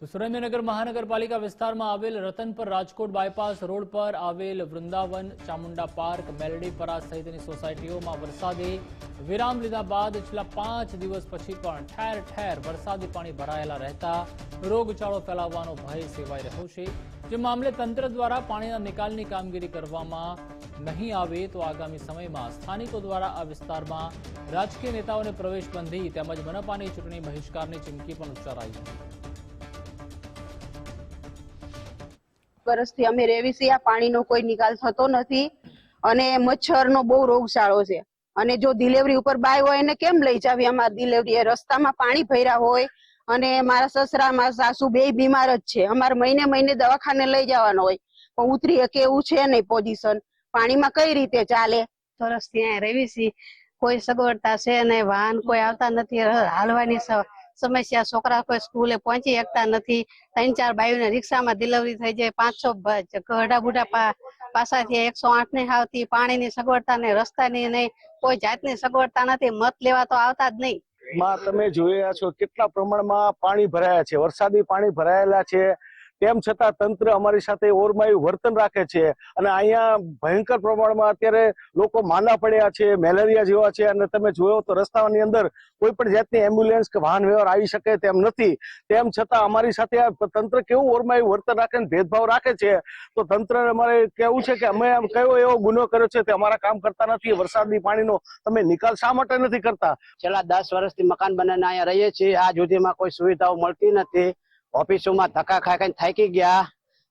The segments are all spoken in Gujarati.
તો સુરેન્દ્રનગર મહાનગરપાલિકા વિસ્તારમાં આવેલ રતનપર રાજકોટ બાયપાસ રોડ પર આવેલ વૃંદાવન ચામુંડા પાર્ક, મેલડી પરા સહિતની સોસાયટીઓમાં વરસાદે વિરામ લીધા બાદ છેલ્લા પાંચ દિવસ પછી પણ ઠેર ઠેર વરસાદી પાણી ભરાયેલા રહેતા રોગચાળો ફેલાવવાનો ભય સેવાઈ રહ્યો છે. જે મામલે તંત્ર દ્વારા પાણીના નિકાલની કામગીરી કરવામાં નહીં આવે તો આગામી સમયમાં સ્થાનિકો દ્વારા આ વિસ્તારમાં રાજકીય નેતાઓને પ્રવેશબંધી તેમજ મનપાની ચૂંટણી બહિષ્કારની ચીમકી પણ ઉચ્ચારાઈ. છે વર્ષથી અમે રેવી છીએ. આ પાણીનો કોઈ નિકાલ થતો નથી અને મચ્છરનો બહુ રોગચાળો છે. અને જો ડિલિવરી ઉપર બાય હોય એને કેમ લઈ જાવી? અમારે ડિલિવરી રસ્તામાં પાણી ભર્યા હોય અને મારા સસરા, મારા સાસુ બે બીમાર જ છે. અમારે મહિને મહિને દવાખાને લઈ જવાનો હોય. પણ ઉતરી શકે એવું છે નહીં પોઝિશન પાણીમાં કઈ રીતે ચાલે? વર્ષથી અહીંયા રહેવી કોઈ સગવડતા છે નહીં, વાહન કોઈ આવતા નથી, હાલવાની સમસ્યા. છોકરા કોઈ સ્કૂલે પહોંચી શકતા નથી. ત્રણ ચાર બાયુને રિક્ષામાં ડિલિવરી થઈ જાય. પાંચસો ગઢા બુઢા પાસાથી એકસો આઠની આવતી. પાણીની સગવડતા નહીં રસ્તાની નહીં કોઈ જાતની સગવડતા નથી. મત લેવા તો આવતા જ નહીં. માં, તમે જોયા છો કેટલા પ્રમાણમાં પાણી ભરાયા છે. વરસાદી પાણી ભરાયેલા છે. તેમ છતાં તંત્ર અમારી સાથે ઓરમાયું વર્તન રાખે છે અને અહીંયા ભયંકર પ્રમાણમાં અત્યારે લોકો માંદા પડ્યા છે, મેલેરિયા જેવા છે અને તમે જોયો તો રસ્તાની અંદર કોઈ પણ જાતની એમ્બ્યુલન્સ કે વાહન વ્યવહાર આવી શકે તેમ નથી. તેમ છતાં અમારી સાથે તંત્ર કેવું ઓરમાયું વર્તન રાખે ને ભેદભાવ રાખે છે? તો તંત્ર અમારે કેવું છે કે અમે આમ કયો એવો ગુનો કર્યો છે તે અમારા કામ કરતા નથી. વરસાદની પાણીનો તમે નિકાલ શા માટે નથી કરતા? છેલ્લા દસ વર્ષથી મકાન બનાવીને અહીંયા રહીએ છીએ. આ સુધીમાં કોઈ સુવિધાઓ મળતી નથી. ઓફિસોમાં ધક્કા ખાઈ ખાઈને થાકી ગયા.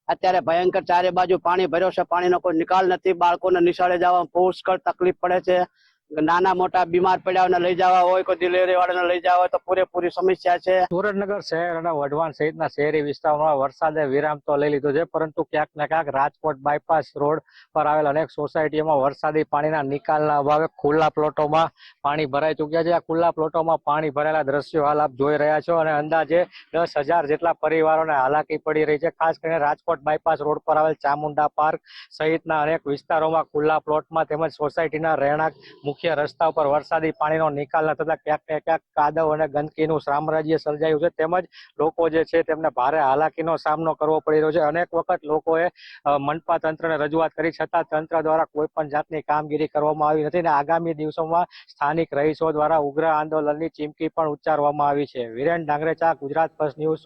અત્યારે ભયંકર ચારે બાજુ પાણી ભર્યો છે. પાણીનો કોઈ નિકાલ નથી. બાળકોને નિશાળે જવા પુષ્કળ તકલીફ પડે છે. નાના મોટા બીમાર પડ્યાઓને લઈ જવા હોય, કોઈ ડિલિવરી વાળાને લઈ જવા હોય, તો પૂરેપૂરી સમસ્યા છે. સુરેન્દ્રનગર શહેર અને વઢવાણ સહિતના શહેરી વિસ્તારોમાં વરસાદે વિરામ તો લઈ લીધો છે, પરંતુ ક્યાંક ને ક્યાંક રાજકોટ બાયપાસ રોડ પર આવેલ અનેક સોસાયટીઓમાં વરસાદી પાણીના નિકાલના અભાવે ખુલ્લા પ્લોટોમાં પાણી ભરાઈ ચૂક્યા છે. આ ખુલ્લા પ્લોટોમાં પાણી ભરાયેલા દ્રશ્યો હાલ આપ જોઈ રહ્યા છો અને અંદાજે દસ હજાર જેટલા પરિવારોને હાલાકી પડી રહી છે. ખાસ કરીને રાજકોટ બાયપાસ રોડ પર આવેલ ચામુંડા પાર્ક સહિતના અનેક વિસ્તારોમાં ખુલ્લા પ્લોટમાં તેમજ સોસાયટીના રહેણાંક મુખ્ય રસ્તા ઉપર વરસાદી પાણીનો નિકાલ ન થતા ક્યાંક ને ક્યાંક કાદવ અને ગંદકીનું સામ્રાજ્ય સર્જાયું છે. તેમજ લોકો જે છે તેમને ભારે હાલાકીનો સામનો કરવો પડી રહ્યો છે. અનેક વખત લોકોએ મનપા તંત્રને રજૂઆત કરી. છતાં તંત્ર દ્વારા કોઈ પણ જાતની કામગીરી કરવામાં આવી નથી અને આગામી દિવસોમાં સ્થાનિક રહીશો દ્વારા ઉગ્ર આંદોલનની ચીમકી પણ ઉચ્ચારવામાં આવી છે. Viren Dangrecha, Gujarat first news